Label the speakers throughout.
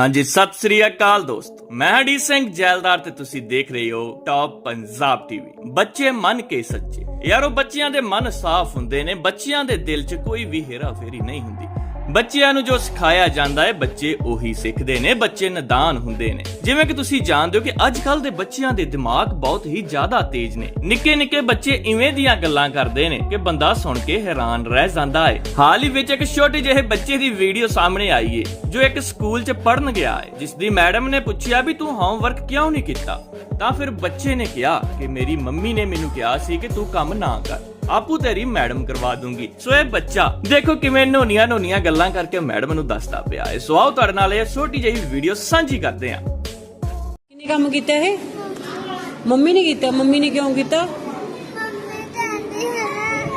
Speaker 1: ਹਾਂਜੀ, ਸਤਿ ਸ੍ਰੀ ਅਕਾਲ ਦੋਸਤੋ। ਮੈਂ ਹਡੀ ਸਿੰਘ ਜੈਲਦਾਰ ਤੇ ਤੁਸੀਂ ਦੇਖ ਰਹੇ ਹੋ ਟਾਪ ਪੰਜਾਬ ਟੀਵੀ ਬੱਚੇ ਮਨ ਕੇ ਸੱਚੇ। ਯਾਰੋ, ਬੱਚਿਆਂ ਦੇ ਮਨ ਸਾਫ਼ ਹੁੰਦੇ ਨੇ, ਬੱਚਿਆਂ ਦੇ ਦਿਲ 'ਚ ਕੋਈ ਵੀ ਹੇਰਾ ਫੇਰੀ ਨਹੀਂ ਹੁੰਦੀ। ਬੱਚਿਆਂ ਨੂੰ ਜੋ ਸਿਖਾਇਆ ਜਾਂਦਾ ਹੈ, ਬੱਚੇ ਉਹੀ ਸਿੱਖਦੇ ਨੇ, ਬੱਚੇ ਨਦਾਨ ਹੁੰਦੇ ਨੇ। ਜਿਵੇਂ ਕਿ ਤੁਸੀਂ ਜਾਣਦੇ ਹੋ ਕਿ ਅੱਜ ਕੱਲ ਦੇ ਬੱਚਿਆਂ ਦੇ ਦਿਮਾਗ ਬਹੁਤ ਹੀ ਜ਼ਿਆਦਾ ਤੇਜ਼ ਨੇ। ਨਿੱਕੇ ਨਿੱਕੇ ਬੱਚੇ ਇਵੇਂ ਦੀਆਂ ਗੱਲਾਂ ਕਰਦੇ ਨੇ ਕਿ ਬੰਦਾ ਸੁਣ ਕੇ ਹੈਰਾਨ ਰਹਿ ਜਾਂਦਾ ਹੈ। ਹਾਲ ਹੀ ਵਿੱਚ ਇੱਕ ਛੋਟੇ ਜਿਹੇ ਬੱਚੇ ਦੀ ਵੀਡੀਓ ਸਾਹਮਣੇ ਆਈ ਹੈ ਜੋ ਇੱਕ ਸਕੂਲ 'ਚ ਪੜਨ ਗਿਆ ਹੈ ਜਿਸ ਦੀ ਮੈਡਮ ਨੇ ਪੁੱਛਿਆ ਵੀ ਤੂੰ ਹੋਮਵਰਕ ਕਿਉਂ ਨਹੀਂ ਕੀਤਾ? ਤਾਂ ਫਿਰ ਬੱਚੇ ਨੇ ਕਿਹਾ ਕਿ ਮੇਰੀ ਮੰਮੀ ਨੇ ਮੈਨੂੰ ਕਿਹਾ ਸੀ ਕਿ ਤੂੰ ਕੰਮ ਨਾ ਕਰ। ਆਪੂ ਤੇਰੀ ਮੈਡਮ ਕਰਵਾ ਦੂੰਗੀ। ਸੋ ਇਹ ਬੱਚਾ, ਦੇਖੋ ਕਿਵੇਂ ਨੋਨੀਆਂ ਨੋਨੀਆਂ ਗੱਲਾਂ ਕਰਕੇ ਮੈਡਮ ਨੂੰ ਦੱਸਦਾ ਪਿਆ ਹੈ। ਸੋ ਆਓ ਤੁਹਾਡੇ ਨਾਲ ਇਹ ਛੋਟੀ ਜਿਹੀ ਵੀਡੀਓ ਸਾਂਝੀ ਕਰਦੇ ਹਾਂ।
Speaker 2: ਕਿੰਨੇ ਕੰਮ ਕੀਤਾ ਇਹ? ਮੰਮੀ ਨੇ ਕੀਤਾ? ਮੰਮੀ ਨੇ ਕਿਉਂ ਕੀਤਾ?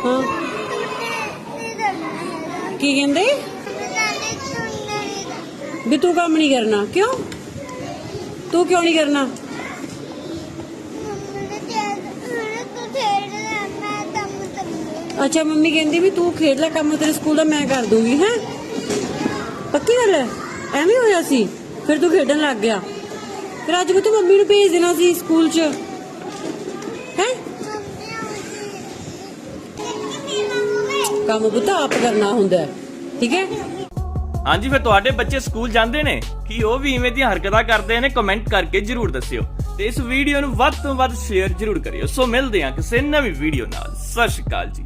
Speaker 3: ਹਾਂ।
Speaker 2: ਕੀ ਕਹਿੰਦੇ?
Speaker 3: ਤੂੰ
Speaker 2: ਵੀ ਤੂੰ ਕੰਮ ਨਹੀਂ ਕਰਨਾ। ਕਿਉਂ? ਤੂੰ ਕਿਉਂ ਨਹੀਂ ਕਰਨਾ
Speaker 3: ਮੰਮੀ ਨੇ ਕਿਹਾ ਹੁਣ ਤੂੰ ਖੇਡ ਲੈ ਮੈਂ ਦਮ ਦਮ
Speaker 2: ਅੱਛਾ, ਮੰਮੀ ਕਹਿੰਦੀ ਵੀ ਤੂੰ ਖੇਡ ਲੈ ਕੰਮ ਤੇਰੇ ਸਕੂਲ ਦਾ, ਮੈਂ ਕਰ ਦੂੰਗੀ, ਹੈ? ਪੱਕੀ ਗੱਲ ਹੈ? ਐਵੇਂ ਹੋਇਆ ਸੀ? ਫਿਰ ਤੂੰ ਖੇਡਣ ਲੱਗ ਗਿਆ। ਫਿਰ ਅੱਜ ਤੂੰ ਮੰਮੀ ਨੂੰ ਭੇਜ ਦੇਣਾ ਸੀ ਸਕੂਲ 'ਚ। ਹੈ? ਕੰਮ ਪੁੱਤ ਆਪ ਕਰਨਾ ਹੁੰਦਾ ਠੀਕ ਹੈ?
Speaker 1: ਹਾਂਜੀ, ਫਿਰ ਤੁਹਾਡੇ ਬੱਚੇ ਸਕੂਲ ਜਾਂਦੇ ਨੇ? ਕੀ ਉਹ ਵੀ ਇਵੇਂ ਦੀਆਂ ਹਰਕਤਾਂ ਕਰਦੇ ਨੇ? ਕਮੈਂਟ ਕਰਕੇ ਜਰੂਰ ਦੱਸਿਓ। ਤੇ ਇਸ ਵੀਡੀਓ ਨੂੰ ਵੱਧ ਤੋਂ ਵੱਧ ਸ਼ੇਅਰ ਜਰੂਰ ਕਰਿਓ। ਸੋ ਮਿਲਦੇ ਹਾਂ ਕਿਸੇ ਨਵੀਂ ਵੀਡੀਓ ਨਾਲ। ਸਤਿ ਸ਼੍ਰੀ ਅਕਾਲ ਜੀ।